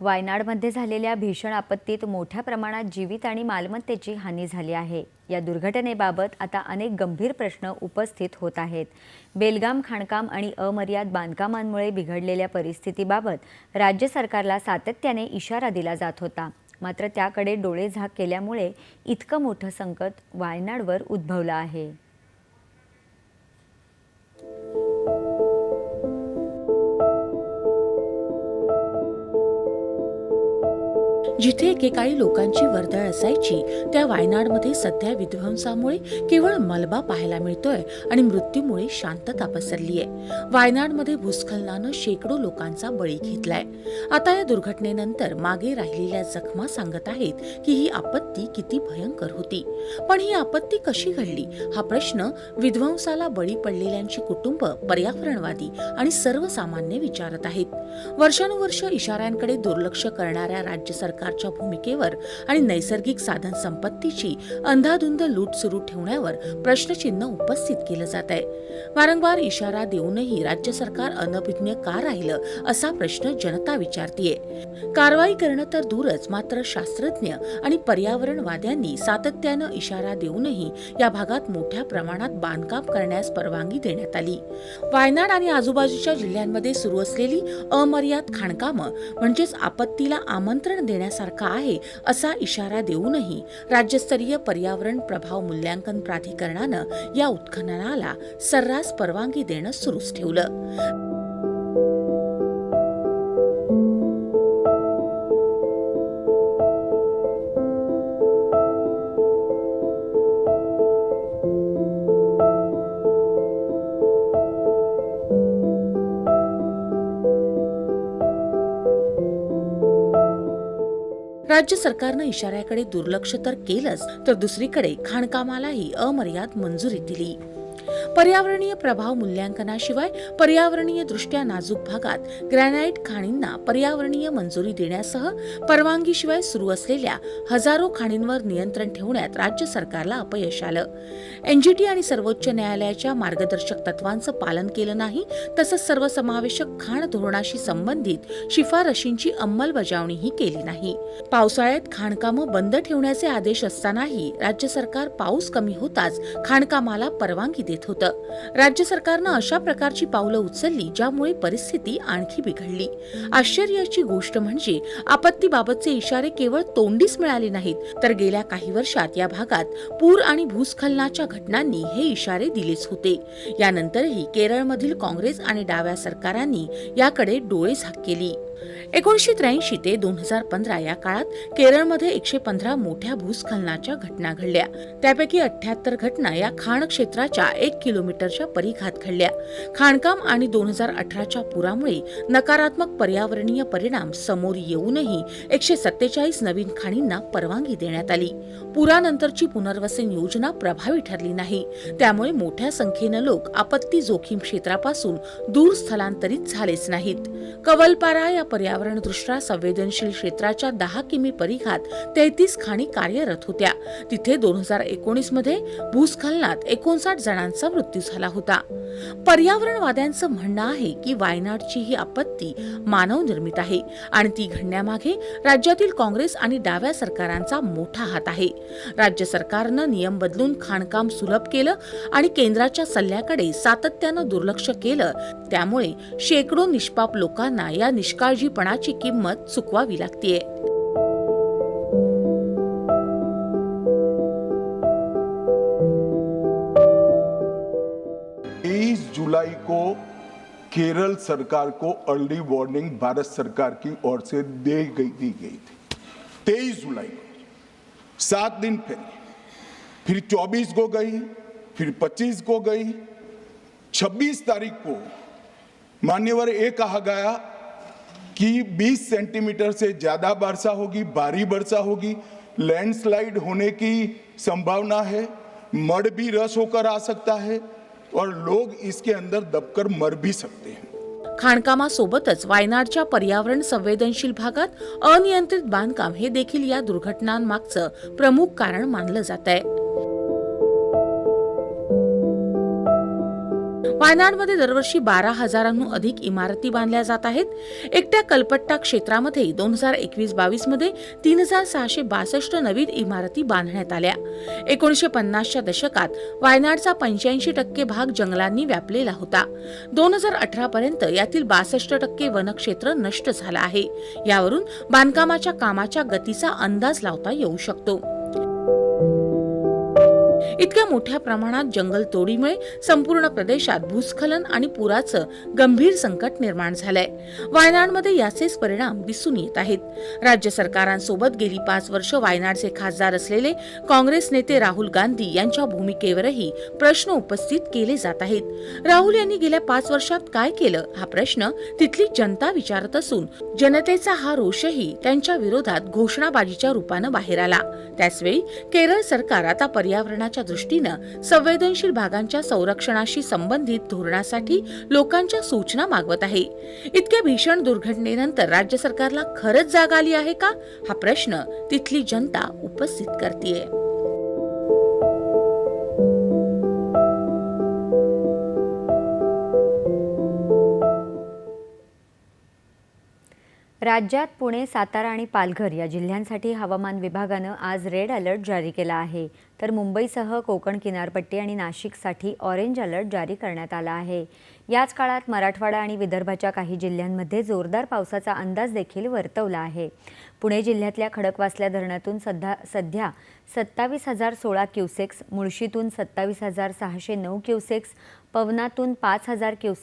वायनाडमध्ये झालेल्या भीषण आपत्तीत मोठ्या प्रमाणात जीवित आणि मालमत्तेची हानी झाली आहे. या दुर्घटनेबाबत आता अनेक गंभीर प्रश्न उपस्थित होत आहेत. बेलगाम खाणकाम आणि अमर्याद बांधकामांमुळे बिघडलेल्या परिस्थितीबाबत राज्य सरकारला सातत्याने इशारा दिला जात होता. मात्र त्याकडे डोळे झाक केल्यामुळे इतकं मोठं संकट वायनाडवर उद्भवलं आहे. जिथे एकेकाळी लोकांची वर्दळ असायची त्या वायनाडमध्ये सध्या विध्वंसामुळे केवळ मलबा पाहायला मिळतोय आणि मृत्यूमुळे शांतता पसरली आहे वायनाडमध्ये भूस्खलनानं शेकडो लोकांचा बळी घेतलाय. आता या दुर्घटनेनंतर मागे राहिलेल्या जखमा सांगत आहेत की ही आपत्ती किती भयंकर होती. पण ही आपत्ती कशी घडली? हा प्रश्न विध्वंसाला बळी पडलेल्यांची कुटुंब पर्यावरणवादी आणि सर्वसामान्य विचारत आहेत. वर्षानुवर्ष इशाऱ्यांकडे दुर्लक्ष करणाऱ्या राज्य सरकार सरकारच्या भूमिकेवर आणि नैसर्गिक साधन संपत्तीची अंधाधुंद लूट सुरू ठेवण्यावर प्रश्नचिन्ह उपस्थित केलं जात आहे. वारंवार इशारा देऊनही राज्य सरकार अनभिज्ञ का राहिलं असा प्रश्न जनता विचारतीये. कारवाई करणं तर दूरच मात्र शास्त्रज्ञ आणि पर्यावरणवाद्यांनी सातत्यानं इशारा देऊनही या भागात मोठ्या प्रमाणात बांधकाम करण्यास परवानगी देण्यात आली. वायनाड आणि आजूबाजूच्या जिल्ह्यांमध्ये सुरू असलेली अमर्याद खाणकामं म्हणजेच आपत्तीला आमंत्रण देण्यास करण्यासारखा आहे असा इशारा देऊनही राज्यस्तरीय पर्यावरण प्रभाव मूल्यांकन प्राधिकरणानं या उत्खननाला सर्रास परवानगी देणं सुरूच ठेवलं. राज्य सरकारनं इशाऱ्याकडे दुर्लक्ष तर केलंच तर दुसरीकडे खाणकामालाही अमर्याद मंजुरी दिली. पर्यावरणीय प्रभाव मूल्यांकनाशिवाय पर्यावरणीय दृष्ट्या नाजूक भागात ग्रॅनाइट खाणींना पर्यावरणीय मंजुरी देण्यासह परवानगीशिवाय सुरू असलेल्या हजारो खाणींवर नियंत्रण ठेवण्यात राज्य सरकारला अपयश आलं. एनजीटी आणि सर्वोच्च न्यायालयाच्या मार्गदर्शक तत्वांचं पालन केलं नाही तसंच सर्वसमावेशक खाण धोरणाशी संबंधित शिफारशींची अंमलबजावणीही केली नाही. पावसाळ्यात खाणकामं बंद ठेवण्याचे आदेश असतानाही राज्य सरकार पाऊस कमी होताच खाणकामाला परवानगी देत होतं. राज्य सरकारनं अशा प्रकारची पावलं उचलली ज्यामुळे परिस्थिती आणखी बिघडली. आश्चर्याची गोष्ट म्हणजे आपत्तीबाबतचे इशारे केवळ तोंडीच मिळाले नाहीत तर गेल्या काही वर्षात या भागात पूर आणि भूस्खलनाच्या घटनांनी हे इशारे दिलेच होते. यानंतरही केरळमधील काँग्रेस आणि डाव्या सरकारांनी याकडे डोळे झाक केली. एकोणीसशे त्र्याऐंशी ते दोन हजार पंधरा या काळात केरळमध्ये एकशे पंधरा मोठ्या भूस्खलनाच्या घटना घडल्या. त्यापैकी अठ्याहत्तर घटना या खाण क्षेत्राच्या एक किलोमीटरच्या परिघात घडल्या. खाणकाम आणि दोन हजार अठराच्या पुरामुळे नकारात्मक पर्यावरणीय परिणाम समोर येऊनही एकशे सत्तेचाळीस नवीन खाणींना परवानगी देण्यात आली. पुरानंतरची पुनर्वसन योजना प्रभावी ठरली नाही. त्यामुळे मोठ्या संख्येनं लोक आपत्ती जोखीम क्षेत्रापासून दूर स्थलांतरित झालेच नाहीत. कवलपारा या पर्यावरणदृष्ट्या संवेदनशील क्षेत्राच्या दहा किमी परिघात तेहतीस खाणी कार्यरत होत्या. तिथे दोन हजार एकोणीसमध्ये भूस्खलनात एकोणसाठ जणांचा मृत्यू झाला होता. पर्यावरणवाद्यांचं म्हणणं आहे की वायनाडची ही आपत्ती मानवनिर्मित आहे आणि ती घडण्यामागे राज्यातील काँग्रेस आणि डाव्या सरकारांचा मोठा हात आहे. राज्य सरकारनं नियम बदलून खाणकाम सुलभ केलं आणि केंद्राच्या सल्ल्याकडे सातत्यानं दुर्लक्ष केलं. त्यामुळे शेकडो निष्पाप लोकांना या निष्काळ निष्काळजीपणाची किंमत चुकवावी लागतीये. तेईस जुलाई को केरल सरकार को अर्ली वार्निंग भारत सरकार की ओर से दे गई दी गई थी। तेईस जुलाई को सात दिन पहले फिर चौबीस को गई फिर पच्चीस को गई छब्बीस तारीख को मान्यवर ये कहा गया कि 20 सेंटीमीटर से ज्यादा वर्षा होगी भारी वर्षा होगी। लैंडस्लाइड होने की संभावना है। मड भी रस होकर आ सकता है और लोग इसके अंदर दबकर मर भी सकते हैं। खाणकामासोबतच वायनाडच्या पर्यावरण संवेदनशील भागात अनियंत्रित बांधकाम हे देखील या दुर्घटनांमागचं प्रमुख कारण मानलं जात आहे वायनाडमध्ये दरवर्षी बारा हजारांहून अधिक इमारती बांधल्या जात आहेत. एकट्या कलपट्टा क्षेत्रामध्ये दोन हजार एकवीस बावीसमध्ये तीन हजार सहाशे बासष्ट नवीन इमारती बांधण्यात आल्या. एकोणीशे पन्नासच्या दशकात वायनाडचा पंच्याऐंशी टक्के भाग जंगलांनी व्यापलेला होता. दोन हजार अठरा पर्यंत यातील बासष्ट टक्के वनक्षेत्र नष्ट झालं आहे. यावरून बांधकामाच्या कामाच्या गतीचा अंदाज लावता येऊ शकतो. इतक्या मोठ्या प्रमाणात जंगल तोडीमुळे संपूर्ण प्रदेशात भूस्खलन आणि पुराचं गंभीर संकट निर्माण झालंय. वायनाडमध्ये याचेच परिणाम दिसून येत आहेत. राज्य सरकारांसोबत गेली पाच वर्ष वायनाडचे खासदार असलेले काँग्रेस नेते राहुल गांधी यांच्या भूमिकेवरही प्रश्न उपस्थित केले जात आहेत. राहुल यांनी गेल्या पाच वर्षात काय केलं? हा प्रश्न तिथली जनता विचारत असून जनतेचा हा रोषही त्यांच्या विरोधात घोषणाबाजीच्या रूपानं बाहेर आला. त्याचवेळी केरळ सरकार आता पर्यावरणाच्या दृष्टीनं संवेदनशील भागांच्या संरक्षणाशी संबंधित धोरणासाठी लोकांच्या सूचना मागवत आहे. इतक्या भीषण दुर्घटनेनंतर राज्य सरकारला खरंच जाग आली आहे का? हा प्रश्न तिथली जनता उपस्थित करतीये. राज्यात पुणे सातारा आणि पालघर या जिल्ह्यांसाठी हवामान विभागानं आज रेड अलर्ट जारी केला आहे. तर मुंबईसह कोकण किनारपट्टी आणि नाशिकसाठी ऑरेंज अलर्ट जारी करण्यात आला आहे. याच काळात मराठवाडा आणि विदर्भाच्या काही जिल्ह्यांमध्ये जोरदार पावसाचा अंदाज देखील वर्तवला आहे. पुणे जिल्ह्यातल्या खडकवासल्या धरणातून सध्या सध्या सत्तावीस हजार सोळा क्युसेक्स मुळशीतून सत्तावीस हजार सहाशे नऊ क्युसेक्स पवनातून पाच हजार क्युसेक्स